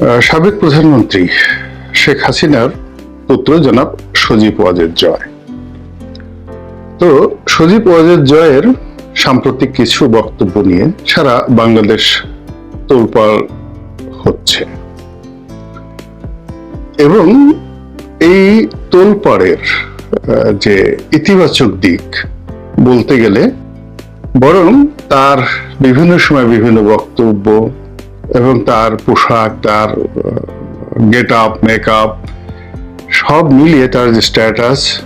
সাবেক প্রধানমন্ত্রী শেখ হাসিনার পুত্র জনাব সজীব ওয়াজেদ জয়। তো সজীব ওয়াজেদ জয়ের সাম্প্রতিক কিছু বক্তব্য নিয়ে সারা বাংলাদেশ তোলপাড় হচ্ছে। এবং এই তোলপাড়ের যে ইতিবাচক দিক বলতে গেলে, বরং তার বিভিন্ন সময় বিভিন্ন বক্তব্য এবং তার পোশাক, তার গেট আপ মেকআপ সব মিলিয়ে তার যে স্ট্যাটাস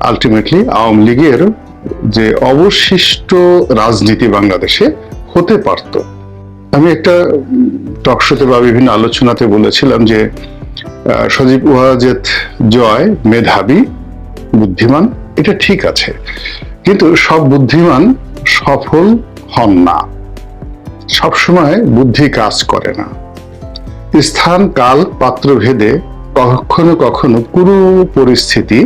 আলটিমেটলি আওয়ামী লীগের যে অবশিষ্ট রাজনীতি বাংলাদেশে হতে পারত। আমি একটা টকশোতে বা বিভিন্ন আলোচনাতে বলেছিলাম যে সজীব ওয়াজেদ জয় মেধাবী, বুদ্ধিমান, এটা ঠিক আছে। কিন্তু সব বুদ্ধিমান সফল হন না। সবসময় বুদ্ধি কাজ করে না। স্থান, কাল পাত্র ভেদে কখনো কখনো পুরো পরিস্থিতি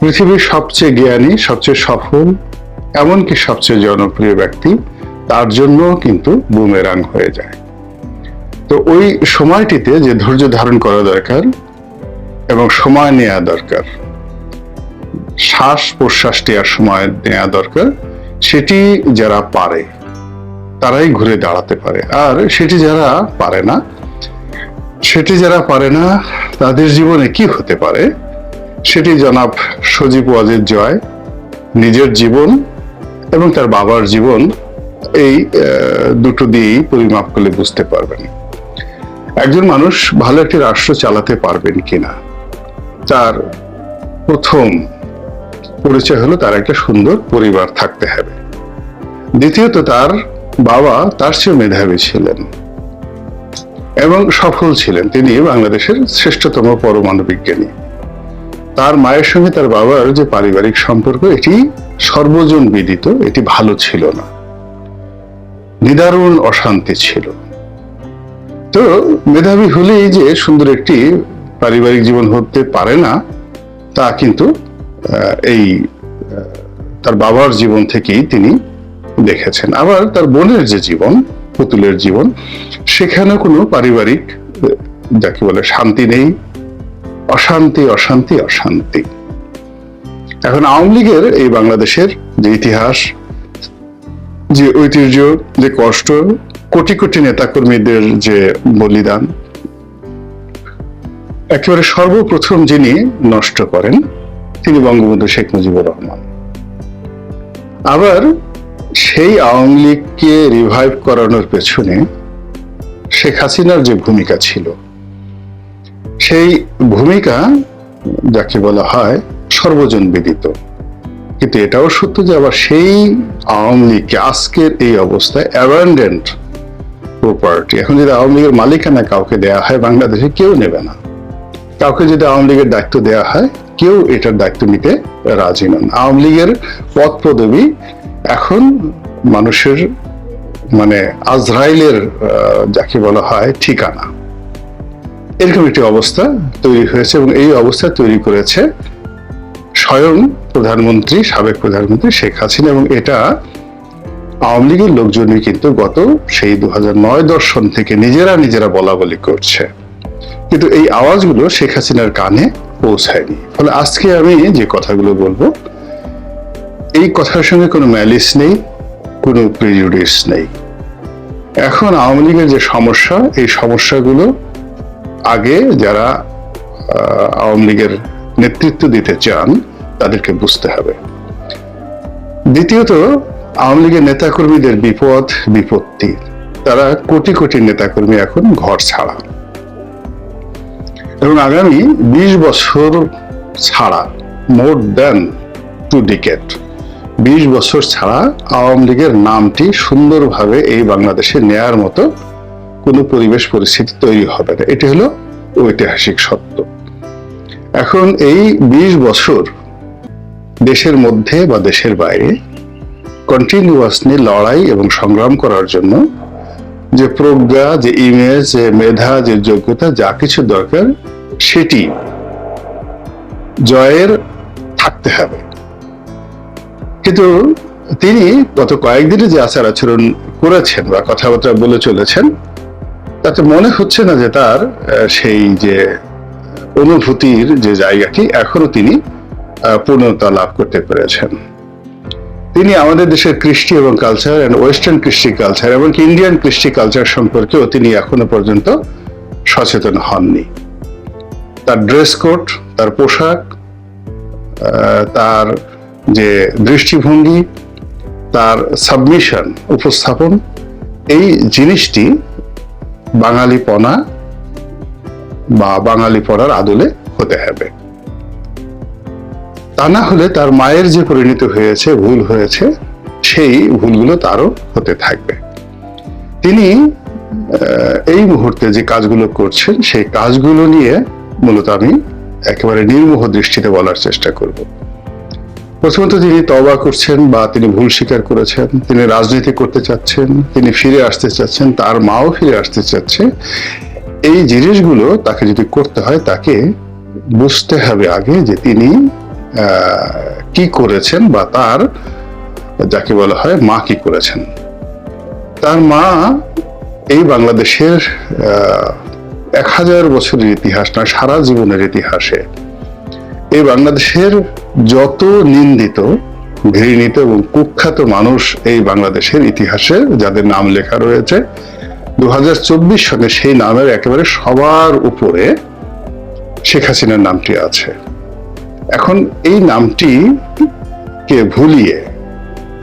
পৃথিবীর সবচেয়ে জ্ঞানী, সবচেয়ে সফল, এমনকি সবচেয়ে জনপ্রিয় ব্যক্তি, তার জন্য কিন্তু বুমেরাং হয়ে যায়। তো ওই সময়টিতে যে ধৈর্য ধারণ করা দরকার এবং সময় নেওয়া দরকার শ্বাস প্রশ্বাস নেওয়ার সময় নেওয়া দরকার, সেটি যারা পারে। তারাই ঘুরে দাঁড়াতে পারে। আর সেটি যারা পারে না, সেটি যারা পারে না, তাদের জীবনে কি হতে পারে? সেটি জনাব সজীব ওয়াজের জয়, নিজের জীবন এবং তার বাবার জীবন এই দুটো দিয়েই পরিমাপ করলে বুঝতে পারবেন। একজন মানুষ ভালো একটি রাষ্ট্র চালাতে পারবেন কিনা? তার প্রথম পরিচয় হলো তার একটা সুন্দর পরিবার থাকতে হবে। দ্বিতীয়ত তার বাবা তার চেয়ে মেধাবী ছিলেন এবং সফল ছিলেন। তিনি বাংলাদেশের শ্রেষ্ঠতম পরমাণু বিজ্ঞানী তার মায়ের সঙ্গে তার বাবার যে পারিবারিক সম্পর্ক, এটি সর্বজন বিদিত, এটি ভালো ছিল না। নিদারুণ অশান্তি ছিল। তো মেধাবী হলেই যে সুন্দর একটি পারিবারিক জীবন হতে পারে না, তা কিন্তু এই তার বাবার জীবন থেকেই তিনি দেখেছেন। আবার তার বোনের যে জীবন, পুতুলের জীবন সেখানে কোনো পারিবারিক যাকে বলে শান্তি নেই। অশান্তি অশান্তি অশান্তি। এখন আওয়ামী লীগের এই বাংলাদেশের যে ইতিহাস, যে ঐতিহ্য, যে কষ্ট, কোটি কোটি নেতাকর্মীদের যে বলিদান, একেবারে সর্বপ্রথম যিনি নষ্ট করেন, তিনি বঙ্গবন্ধু শেখ মুজিবুর রহমান। আবার সেই আওয়ামী লীগকে রিভাইভ করানোর পেছনে শেখ হাসিনার যে ভূমিকা ছিল, সেই ভূমিকা যাকে বলা হয় সর্বজন বিদিত কিন্তু এটাও সত্য যে আবার সেই আওয়ামী লীগকে আজকের এই অবস্থায় অ্যাবান্ডেন্ট প্রপার্টি এখন যদি আওয়ামী লীগের মালিকানা কাউকে দেয়া হয়, বাংলাদেশে কেউ নেবে না। কাউকে যদি আওয়ামী লীগের দায়িত্ব দেওয়া হয়, কেউ এটার দায়িত্ব নিতে রাজি নন। আওয়ামী লীগের পদ পদবি এখন মানুষের মানে আজরাইলের যাকে বলা হয় ঠিকানা। এরকম একটি অবস্থা তৈরি হয়েছে এবং এই অবস্থা তৈরি করেছে স্বয়ং প্রধানমন্ত্রী, সাবেক প্রধানমন্ত্রী শেখ হাসিনা এবং এটা আওয়ামী লীগের লোকজনই কিন্তু গত সেই দু নয় দর্শন থেকে নিজেরা নিজেরা বলা বলি করছে। কিন্তু এই আওয়াজগুলো শেখ হাসিনার কানে পৌঁছায়নি। ফলে আজকে আমি যে কথাগুলো বলব এই কথার সঙ্গে কোনো ম্যালিস নেই, কোনো প্রিজুডিস নেই। এখন আওয়ামী লীগের যে সমস্যা, এই সমস্যাগুলো আগে যারা আওয়ামী লীগের নেতৃত্ব দিতে চান, তাদেরকে বুঝতে হবে। দ্বিতীয়ত, আওয়ামী লীগের নেতাকর্মীদের বিপদ, বিপত্তি। তারা কোটি কোটি নেতাকর্মী এখন ঘর ছাড়া। এবং আগামী বিশ বছর ছাড়া মোর দেন টু ডিকেট বিশ বছর ছাড়া আওয়ামী লীগের নামটি সুন্দরভাবে এই বাংলাদেশে নেয়ার মতো কোনো পরিবেশ পরিস্থিতি তৈরি হবে না। এটি হলো ঐতিহাসিক সত্য। এখন এই বিশ বছর দেশের মধ্যে বা দেশের বাইরে কন্টিনিউয়াসলি লড়াই এবং সংগ্রাম করার জন্য যে প্রজ্ঞা, যে ইমেজ যে মেধা, যে যোগ্যতা, যা কিছু দরকার, সেটি জয়ের থাকতে হবে। কিন্তু তিনি গত কয়েকদিনে যে আচার আচরণ করেছেন বা কথাবার্তা বলে চলেছেন, তাতে মনে হচ্ছে না যে তার সেই যে অনুভূতির যে জায়গাটি এখনও তিনি পূর্ণতা লাভ করতে পেরেছেন। তিনি আমাদের দেশের কৃষ্টি এবং কালচার এন্ড ওয়েস্টার্ন কৃষ্টি কালচার এবং ইন্ডিয়ান কৃষ্টি কালচার সম্পর্কেও তিনি এখনও পর্যন্ত সচেতন হননি। তার ড্রেস কোড তার পোশাক তার যে দৃষ্টিভঙ্গি, তার সাবমিশন উপস্থাপন, এই জিনিসটি বাঙালিপনা বা বাঙালি পড়ার আদলে হতে হবে। তা না হলে তার মায়ের যে পরিণত হয়েছে, ভুল হয়েছে, সেই ভুলগুলো তারও হতে থাকবে। তিনি এই মুহূর্তে যে কাজগুলো করছেন, সেই কাজগুলো নিয়ে মূলত আমি একেবারে নির্মোহ দৃষ্টিতে বলার চেষ্টা করব। প্রথমত তিনি তবা করছেন বা তিনি ভুল স্বীকার করেছেন, তিনি রাজনীতি করতে চাচ্ছেন, তিনি ফিরে আসতে চাচ্ছেন, তার মাও ফিরে আসতে চাচ্ছে, এই জিনিসগুলো তাকে যদি করতে হয়, তাকে বুঝতে হবে আগে যে তিনি কি করেছেন বা তার, যাকে বলা হয় মা কি করেছেন। তার মা এই বাংলাদেশের এক হাজার বছরের ইতিহাস না, সারা জীবনের ইতিহাসে এই বাংলাদেশের যত নিন্দিত, ঘৃণিত এবং কুখ্যাত মানুষ এই বাংলাদেশের ইতিহাসে, যাদের নাম লেখা রয়েছে দু সনে সেই নামের একেবারে সবার উপরে শেখ হাসিনার নামটি আছে। এখন এই নামটি কে ভুলিয়ে,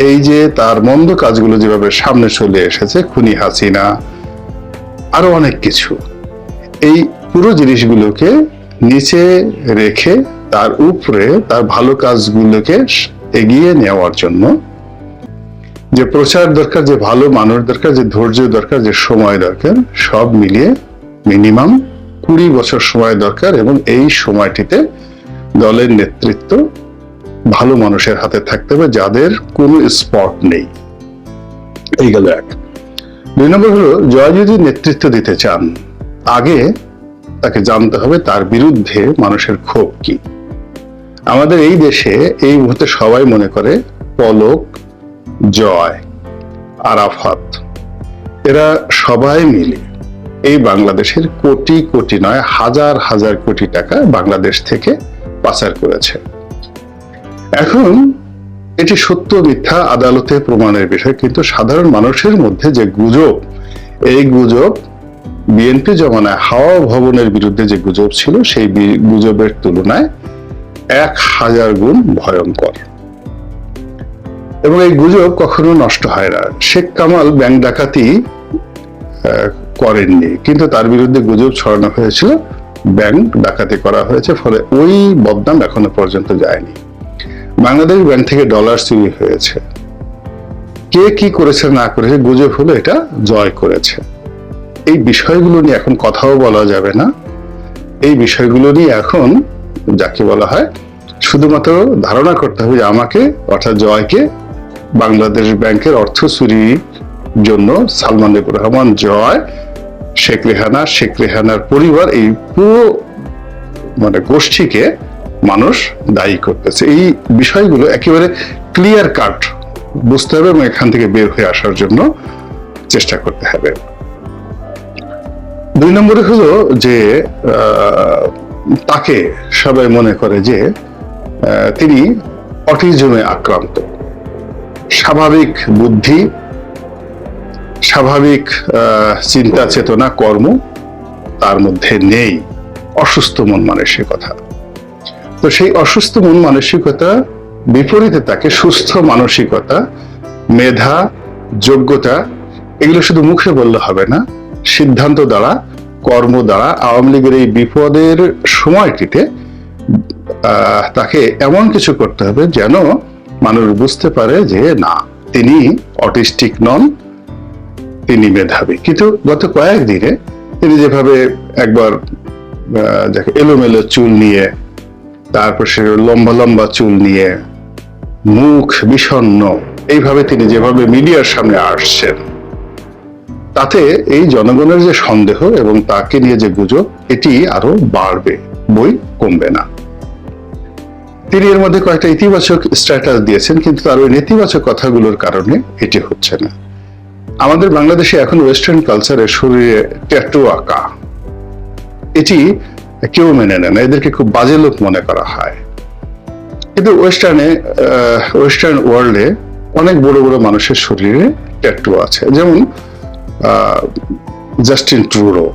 এই যে তার মন্দ কাজগুলো যেভাবে সামনে চলে এসেছে, খুনি হাসিনা, আরও অনেক কিছু, এই পুরো জিনিসগুলোকে নিচে রেখে তার উপরে তার ভালো কাজগুলোকে এগিয়ে নেওয়ার জন্য যে প্রচার দরকার, যে ভালো মানুষ দরকার, যে ধৈর্য দরকার, যে সময় দরকার, সব মিলিয়ে মিনিমাম কুড়ি বছর সময় দরকার এবং এই সময়টিতে দলের নেতৃত্ব ভালো মানুষের হাতে থাকতে হবে, যাদের কোনো স্পট নেই। এই গেল এক। দুই নম্বর হলো, জয় যদি নেতৃত্ব দিতে চান, আগে তাকে জানতে হবে তার বিরুদ্ধে মানুষের ক্ষোভ কি। আমাদের এই দেশে এই মুহূর্তে সবাই মনে করে পলক, জয়, আরাফাত। এরা সবাই মিলে এই বাংলাদেশের কোটি কোটি নয়, হাজার হাজার কোটি টাকা বাংলাদেশ থেকে পাচার করেছে। এখন এটি সত্য, মিথ্যা, আদালতে প্রমাণের বিষয়, কিন্তু সাধারণ মানুষের মধ্যে যে গুজব, এই গুজব বিএনপি জমানায় হাওয়া ভবনের বিরুদ্ধে যে গুজব ছিল, সেই গুজবের তুলনায় এক হাজার গুণ ভয়ঙ্কর। এবং এই গুজব কখনো নষ্ট হয় না। শেখ কামাল ব্যাংক ডাকাতি করেননি। কিন্তু তার বিরুদ্ধে গুজব ছড়ানো হয়েছিল। ব্যাংক ডাকাতি করা হয়েছে, ফলে ওই বদনাম এখনও পর্যন্ত যায়নি। বাংলাদেশ ব্যাংক থেকে ডলার চুরি হয়েছে। কে কি করেছে, না করেছে, গুজব হলো এটা জয় করেছে। এই বিষয়গুলো নিয়ে এখন কথাও বলা যাবে না। এই বিষয়গুলো নিয়ে এখন যাকে বলা হয়, শুধুমাত্র ধারণা করতে হবে যে আমাকে, অর্থাৎ জয়কে, বাংলাদেশ ব্যাংকের অর্থ চুরির জন্য সালমান রহমান, জয়, শেখ রেহানা, শেখ রেহানার পরিবার, এই পুরো মানে গোষ্ঠীকে মানুষ দায়ী করতেছে। এই বিষয়গুলো একেবারে ক্লিয়ার কাট বুঝতে হবে এবং এখান থেকে বের হয়ে আসার জন্য চেষ্টা করতে হবে। দুই নম্বরে হলো যে তাকে সবাই মনে করে যে তিনি অটিজমে আক্রান্ত। স্বাভাবিক বুদ্ধি, স্বাভাবিক চিন্তা, চেতনা, কর্ম তার মধ্যে নেই। অসুস্থ মন মানসিকতা। তো সেই অসুস্থ মন মানসিকতা, বিপরীতে তাকে সুস্থ মানসিকতা, মেধা, যোগ্যতা, এগুলো শুধু মুখে বললে হবে না, সিদ্ধান্ত দ্বারা কর্ম দ্বারা আওয়ামী লীগের এই বিপদের সময়টিতে তাকে এমন কিছু করতে হবে যেন মানুষ বুঝতে পারে যে না, তিনি অটিস্টিক নন, তিনি মেধাবী। কিন্তু গত কয়েকদিনে তিনি যেভাবে একবার যাকে এলোমেলো চুল নিয়ে, তারপর সে লম্বা লম্বা চুল নিয়ে, মুখ বিষণ্ণ, এইভাবে তিনি যেভাবে মিডিয়ার সামনে আসছেন তাতে এই জনগণের যে সন্দেহ এবং তাকে নিয়ে যে গুজব, এটি আরও বাড়বে, বই কমবে না। তিনি এর মধ্যে কয়েকটা ইতিবাচক স্ট্যাটাস দিয়েছেন, কিন্তু তার ওই নেতিবাচক কথাগুলোর কারণে এটি হচ্ছে না। আমাদের বাংলাদেশে এখন ওয়েস্টার্ন কালচারে শরীরে ট্যাটু আঁকা, এটি কেউ মেনে নেয় না, এদেরকে খুব বাজে লোক মনে করা হয়। কিন্তু ওয়েস্টার্নে ওয়েস্টার্ন ওয়ার্ল্ডে অনেক বড় বড় মানুষের শরীরে ট্যাটু আছে। যেমন জাস্টিন ট্রুডো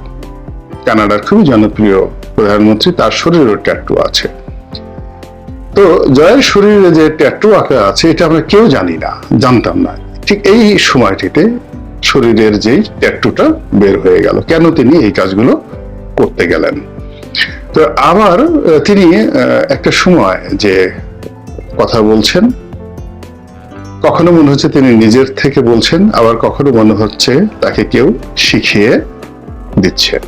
কানাডার খুবই জনপ্রিয় প্রধানমন্ত্রী, তার শরীরেও ট্যাটু আছে। তো জয়ের শরীরে যে ট্যাটু আঁকা আছে, এটা আমরা কেউ জানি না, জানতাম না। ঠিক এই সময়টিতে শরীরের যেই ট্যাটুটা বের হয়ে গেল, কেন তিনি এই কাজগুলো করতে গেলেন? তো আবার তিনি একটা সময় যে কথা বলছেন কখনো মনে হচ্ছে তিনি নিজের থেকে বলছেন, আবার কখনো মনে হচ্ছে তাকে কেউ শিখিয়ে দিচ্ছেন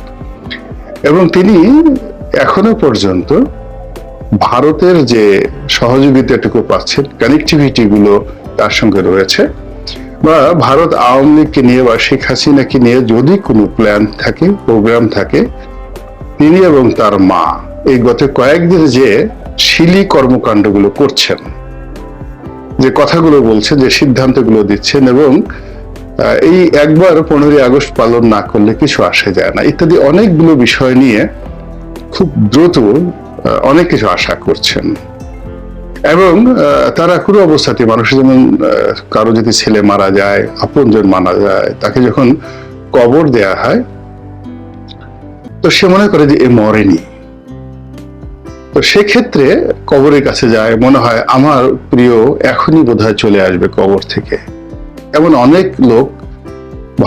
এবং তিনি এখনও পর্যন্ত ভারতের যে সহযোগিতাটুকু পাচ্ছেন কানেক্টিভিটি গুলো তার সঙ্গে রয়েছে, বা ভারত আওয়ামী লীগকে নিয়ে বা শেখ হাসিনাকে নিয়ে যদি কোনো প্ল্যান থাকে প্রোগ্রাম থাকে, তিনি এবং তার মা এই গত কয়েকদিন যে শিলি কর্মকাণ্ডগুলো করছেন যে কথাগুলো বলছেন যে সিদ্ধান্তগুলো দিচ্ছেন এবং এই একবার পনেরোই আগস্ট পালন না করলে কিছু আসে যায় না। ইত্যাদি অনেকগুলো বিষয় নিয়ে খুব দ্রুত অনেক কিছু আশা করছেন। এবং তারা কোনো অবস্থাতে মানুষ। যেমন কারও যদি ছেলে মারা যায়, আপনজন মারা যায়, তাকে যখন কবর দেয়া হয়, তো সে মনে করে যে এ মরেনি। তো সেক্ষেত্রে কবরের কাছে যায়, মনে হয় আমার প্রিয় এখনই বোধহয় চলে আসবে কবর থেকে। এমন অনেক লোক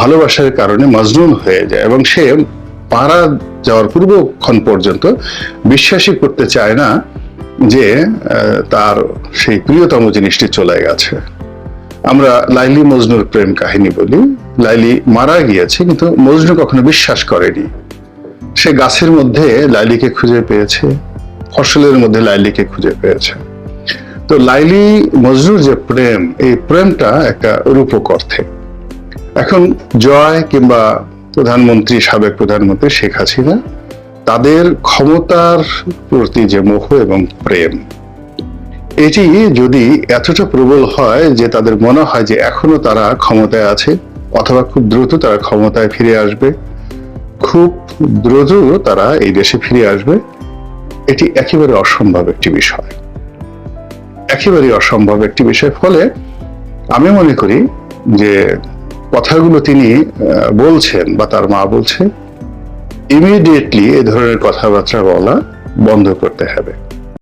ভালোবাসার কারণে মজনুন হয়ে যায় এবং সে পাড়া যাওয়ার পূর্বক্ষণ পর্যন্ত বিশ্বাসই করতে চায় না যে তার সেই প্রিয়তম জিনিসটি চলে গেছে। আমরা লাইলি মজনুর প্রেম কাহিনী বলি। লাইলি মারা গিয়েছে, কিন্তু মজনু কখনো বিশ্বাস করেনি। সে গাছের মধ্যে লাইলিকে খুঁজে পেয়েছে। ফসলের মধ্যে লাইলিকে খুঁজে পেয়েছে। তো লাইলি মজনুর যে প্রেম, এই প্রেমটা একটা রূপক অর্থে। এখন জয় কিংবা প্রধানমন্ত্রী, সাবেক প্রধানমন্ত্রী শেখ হাসিনা, তাদের ক্ষমতার প্রতি যে মোহ এবং প্রেম, এটি যদি এতটা প্রবল হয় যে তাদের মনে হয় যে এখনও তারা ক্ষমতায় আছে, অথবা খুব দ্রুত তারা ক্ষমতায় ফিরে আসবে, খুব দ্রুত তারা এই দেশে ফিরে আসবে এটি একেবারে অসম্ভব একটি বিষয়। একেবারে অসম্ভব একটি বিষয় ফলে আমি মনে করি যে কথাগুলো তিনি বলছেন বা তার মা বলছে ইমিডিয়েটলি এ ধরনের কথাবার্তা বলা বন্ধ করতে হবে।